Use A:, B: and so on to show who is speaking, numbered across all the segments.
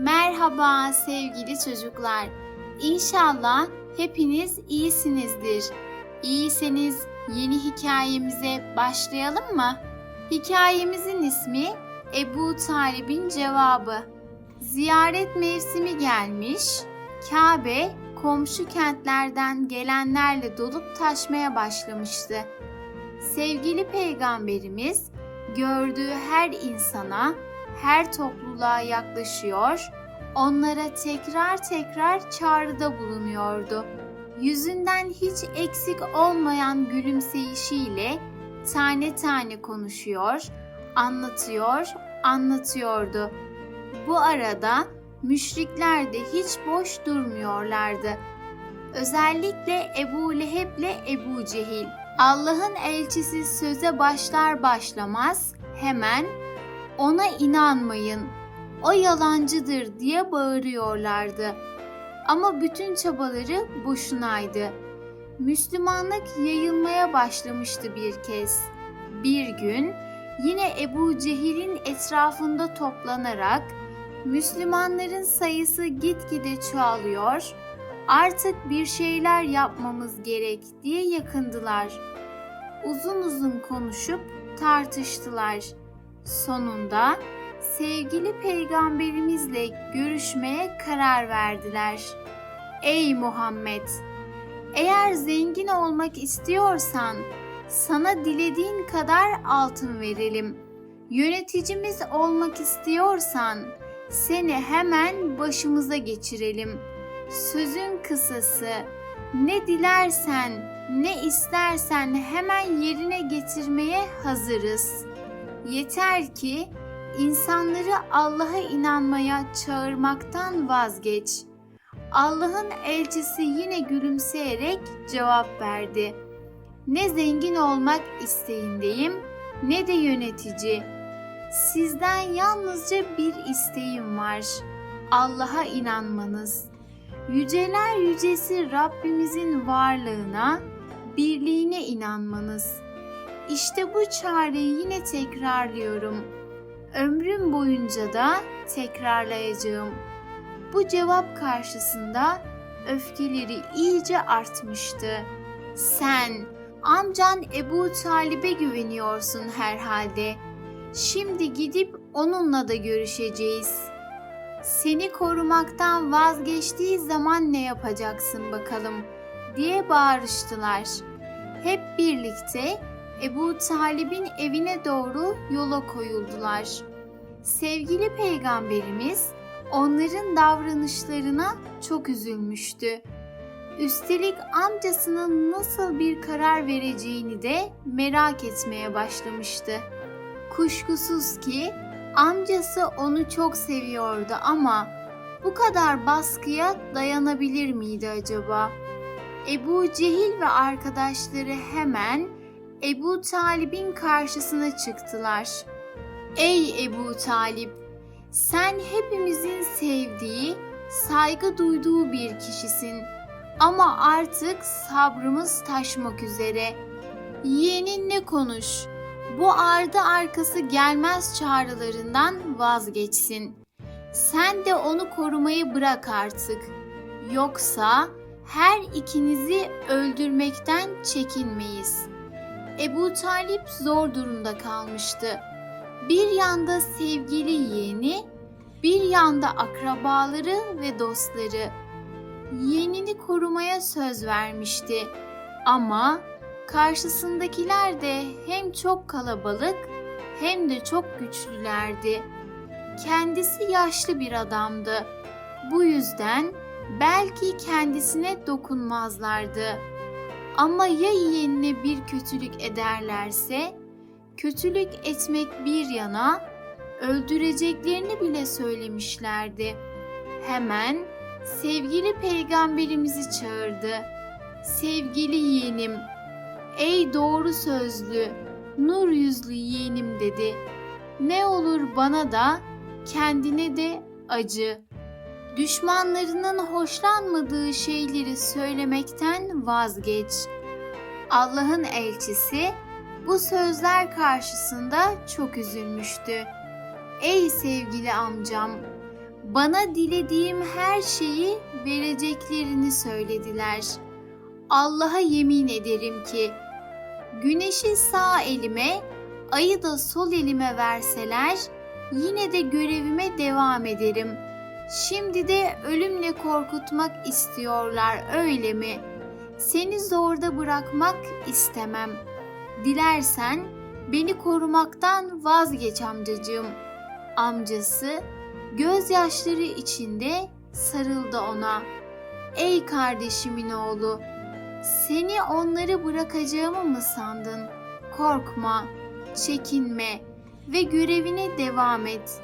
A: Merhaba sevgili çocuklar. İnşallah hepiniz iyisinizdir. İyiyseniz yeni hikayemize başlayalım mı? Hikayemizin ismi Ebu Talib'in cevabı. Ziyaret mevsimi gelmiş, Kabe komşu kentlerden gelenlerle dolup taşmaya başlamıştı. Sevgili peygamberimiz gördüğü her insana, her topluluğa yaklaşıyor, onlara tekrar tekrar çağrıda bulunuyordu. Yüzünden hiç eksik olmayan gülümseyişiyle tane tane konuşuyor, anlatıyor, anlatıyordu. Bu arada müşrikler de hiç boş durmuyorlardı. Özellikle Ebu Leheb'le Ebu Cehil. Allah'ın elçisi söze başlar başlamaz hemen ona inanmayın, o yalancıdır diye bağırıyorlardı. Ama bütün çabaları boşunaydı. Müslümanlık yayılmaya başlamıştı bir kez. Bir gün yine Ebu Cehil'in etrafında toplanarak Müslümanların sayısı gitgide çoğalıyor, artık bir şeyler yapmamız gerek diye yakındılar. Uzun uzun konuşup tartıştılar. Sonunda sevgili peygamberimizle görüşmeye karar verdiler. Ey Muhammed! Eğer zengin olmak istiyorsan sana dilediğin kadar altın verelim. Yöneticimiz olmak istiyorsan seni hemen başımıza geçirelim. Sözün kısası ne dilersen, ne istersen hemen yerine getirmeye hazırız. Yeter ki insanları Allah'a inanmaya çağırmaktan vazgeç. Allah'ın elçisi yine gülümseyerek cevap verdi. Ne zengin olmak isteğindeyim ne de yönetici. Sizden yalnızca bir isteğim var. Allah'a inanmanız. Yüceler yücesi Rabbimizin varlığına, birliğine inanmanız. İşte bu çağrıyı yine tekrarlıyorum. Ömrüm boyunca da tekrarlayacağım. Bu cevap karşısında öfkeleri iyice artmıştı. Sen amcan Ebu Talib'e güveniyorsun herhalde. Şimdi gidip onunla da görüşeceğiz. Seni korumaktan vazgeçtiği zaman ne yapacaksın bakalım diye bağırıştılar. Hep birlikte Ebu Talib'in evine doğru yola koyuldular. Sevgili peygamberimiz onların davranışlarına çok üzülmüştü. Üstelik amcasının nasıl bir karar vereceğini de merak etmeye başlamıştı. Kuşkusuz ki amcası onu çok seviyordu ama bu kadar baskıya dayanabilir miydi acaba? Ebu Cehil ve arkadaşları hemen Ebu Talib'in karşısına çıktılar. Ey Ebu Talip! Sen hepimizin sevdiği, saygı duyduğu bir kişisin. Ama artık sabrımız taşmak üzere. Yeğeninle konuş. Bu ardı arkası gelmez çağrılarından vazgeçsin. Sen de onu korumayı bırak artık. Yoksa her ikinizi öldürmekten çekinmeyiz. Ebu Talip zor durumda kalmıştı. Bir yanda sevgili yeğeni, bir yanda akrabaları ve dostları. Yeğenini korumaya söz vermişti. Ama karşısındakiler de hem çok kalabalık hem de çok güçlülerdi. Kendisi yaşlı bir adamdı. Bu yüzden belki kendisine dokunmazlardı. Ama ya yeğenine bir kötülük ederlerse, kötülük etmek bir yana öldüreceklerini bile söylemişlerdi. Hemen sevgili peygamberimizi çağırdı. Sevgili yeğenim, ey doğru sözlü, nur yüzlü yeğenim dedi. Ne olur bana da kendine de acı. Düşmanlarının hoşlanmadığı şeyleri söylemekten vazgeç. Allah'ın elçisi bu sözler karşısında çok üzülmüştü. Ey sevgili amcam, Bana dilediğim her şeyi vereceklerini söylediler. Allah'a yemin ederim ki güneşi sağ elime, ayı da sol elime verseler yine de görevime devam ederim. Şimdi de ölümle korkutmak istiyorlar öyle mi? Seni zorda bırakmak istemem. Dilersen beni korumaktan vazgeç amcacığım. Amcası gözyaşları içinde sarıldı ona. Ey kardeşimin oğlu, seni onları bırakacağımı mı sandın? Korkma, çekinme ve görevine devam et.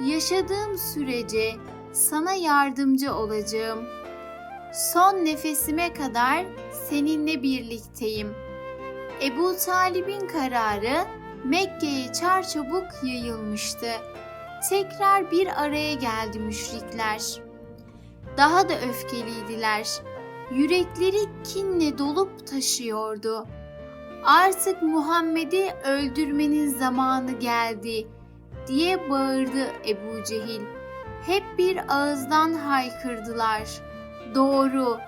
A: Yaşadığım sürece sana yardımcı olacağım. Son nefesime kadar seninle birlikteyim. Ebu Talib'in kararı Mekke'ye çarçabuk yayılmıştı. Tekrar bir araya geldi müşrikler. Daha da öfkeliydiler. Yürekleri kinle dolup taşıyordu. Artık Muhammed'i öldürmenin zamanı geldi diye bağırdı Ebu Cehil. Hep bir ağızdan haykırdılar. Doğru,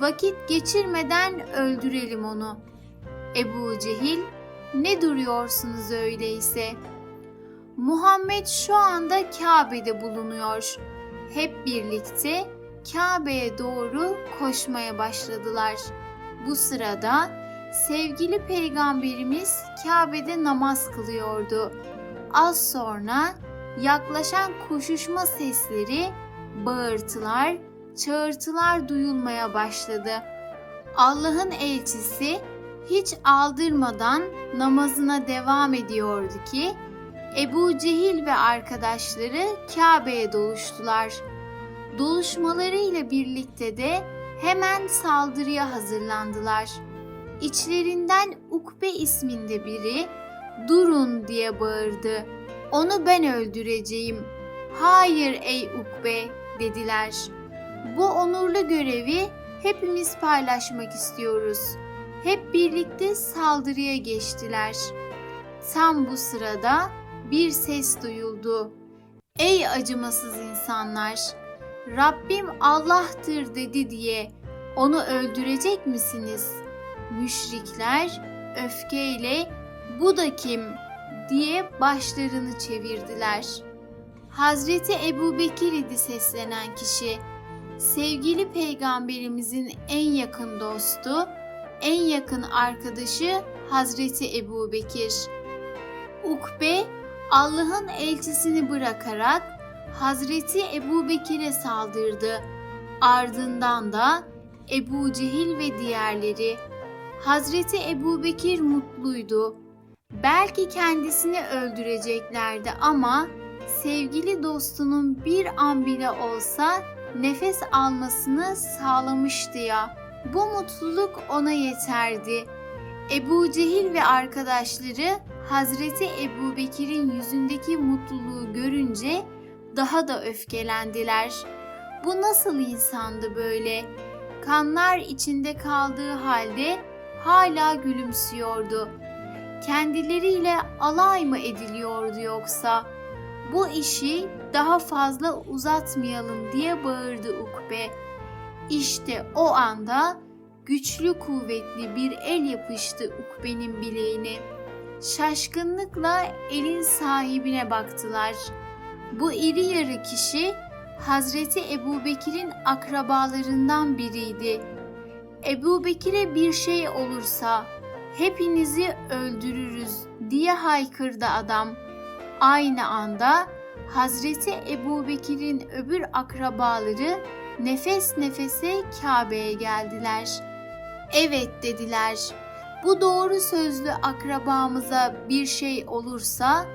A: vakit geçirmeden öldürelim onu. Ebu Cehil, ne duruyorsunuz öyleyse? Muhammed şu anda Kabe'de bulunuyor. Hep birlikte Kabe'ye doğru koşmaya başladılar. Bu sırada sevgili peygamberimiz Kabe'de namaz kılıyordu. Az sonra yaklaşan koşuşma sesleri, bağırtılar, çağırtılar duyulmaya başladı. Allah'ın elçisi hiç aldırmadan namazına devam ediyordu ki Ebu Cehil ve arkadaşları Kabe'ye doluştular. Doluşmalarıyla birlikte de hemen saldırıya hazırlandılar. İçlerinden Ukbe isminde biri durun diye bağırdı. Onu ben öldüreceğim. Hayır ey Ukbe dediler. Bu onurlu görevi hepimiz paylaşmak istiyoruz. Hep birlikte saldırıya geçtiler. Tam bu sırada bir ses duyuldu. Ey acımasız insanlar! Rabbim Allah'tır dedi diye onu öldürecek misiniz? Müşrikler öfkeyle bu da kim diye başlarını çevirdiler. Hazreti Ebu Bekir idi seslenen kişi. Sevgili peygamberimizin en yakın dostu, en yakın arkadaşı Hazreti Ebu Bekir. Ukbe Allah'ın elçisini bırakarak Hazreti Ebu Bekir'e saldırdı. Ardından da Ebu Cehil ve diğerleri. Hazreti Ebu Bekir mutluydu. Belki kendisini öldüreceklerdi ama sevgili dostunun bir an bile olsa nefes almasını sağlamıştı ya. Bu mutluluk ona yeterdi. Ebu Cehil ve arkadaşları Hazreti Ebu Bekir'in yüzündeki mutluluğu görünce daha da öfkelendiler. Bu nasıl insandı böyle? Kanlar içinde kaldığı halde hala gülümsüyordu. Kendileriyle alay mı ediliyordu yoksa? Bu işi daha fazla uzatmayalım diye bağırdı Ukbe. İşte o anda güçlü kuvvetli bir el yapıştı Ukbe'nin bileğine. Şaşkınlıkla elin sahibine baktılar. Bu iri yarı kişi Hazreti Ebu Bekir'in akrabalarından biriydi. Ebu Bekir'e bir şey olursa hepinizi öldürürüz diye haykırdı adam. Aynı anda Hazreti Ebu Bekir'in öbür akrabaları nefes nefese Kabe'ye geldiler. Evet dediler. Bu doğru sözlü akrabamıza bir şey olursa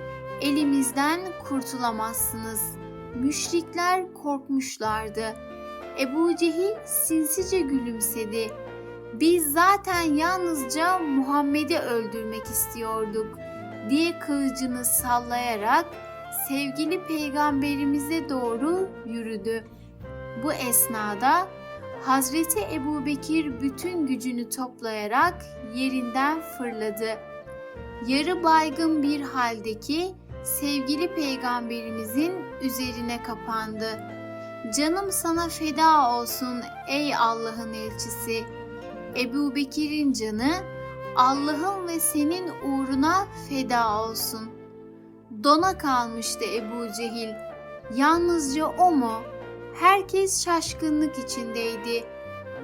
A: elimizden kurtulamazsınız. Müşrikler korkmuşlardı. Ebu Cehil sinsice gülümsedi. Biz zaten yalnızca Muhammed'i öldürmek istiyorduk diye kılıcını sallayarak sevgili peygamberimize doğru yürüdü. Bu esnada Hazreti Ebu Bekir bütün gücünü toplayarak yerinden fırladı. Yarı baygın bir haldeki sevgili peygamberimizin üzerine kapandı. Canım sana feda olsun ey Allah'ın elçisi. Ebu Bekir'in canı Allah'ın ve senin uğruna feda olsun. Dona kalmıştı Ebu Cehil. Yalnızca o mu? Herkes şaşkınlık içindeydi.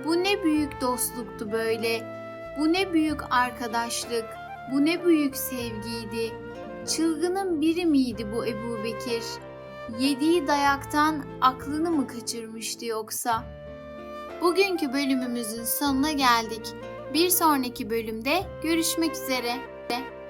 A: Bu ne büyük dostluktu böyle. Bu ne büyük arkadaşlık. Bu ne büyük sevgiydi. Çılgının biri miydi bu Ebu Bekir? Yediği dayaktan aklını mı kaçırmıştı yoksa? Bugünkü bölümümüzün sonuna geldik. Bir sonraki bölümde görüşmek üzere.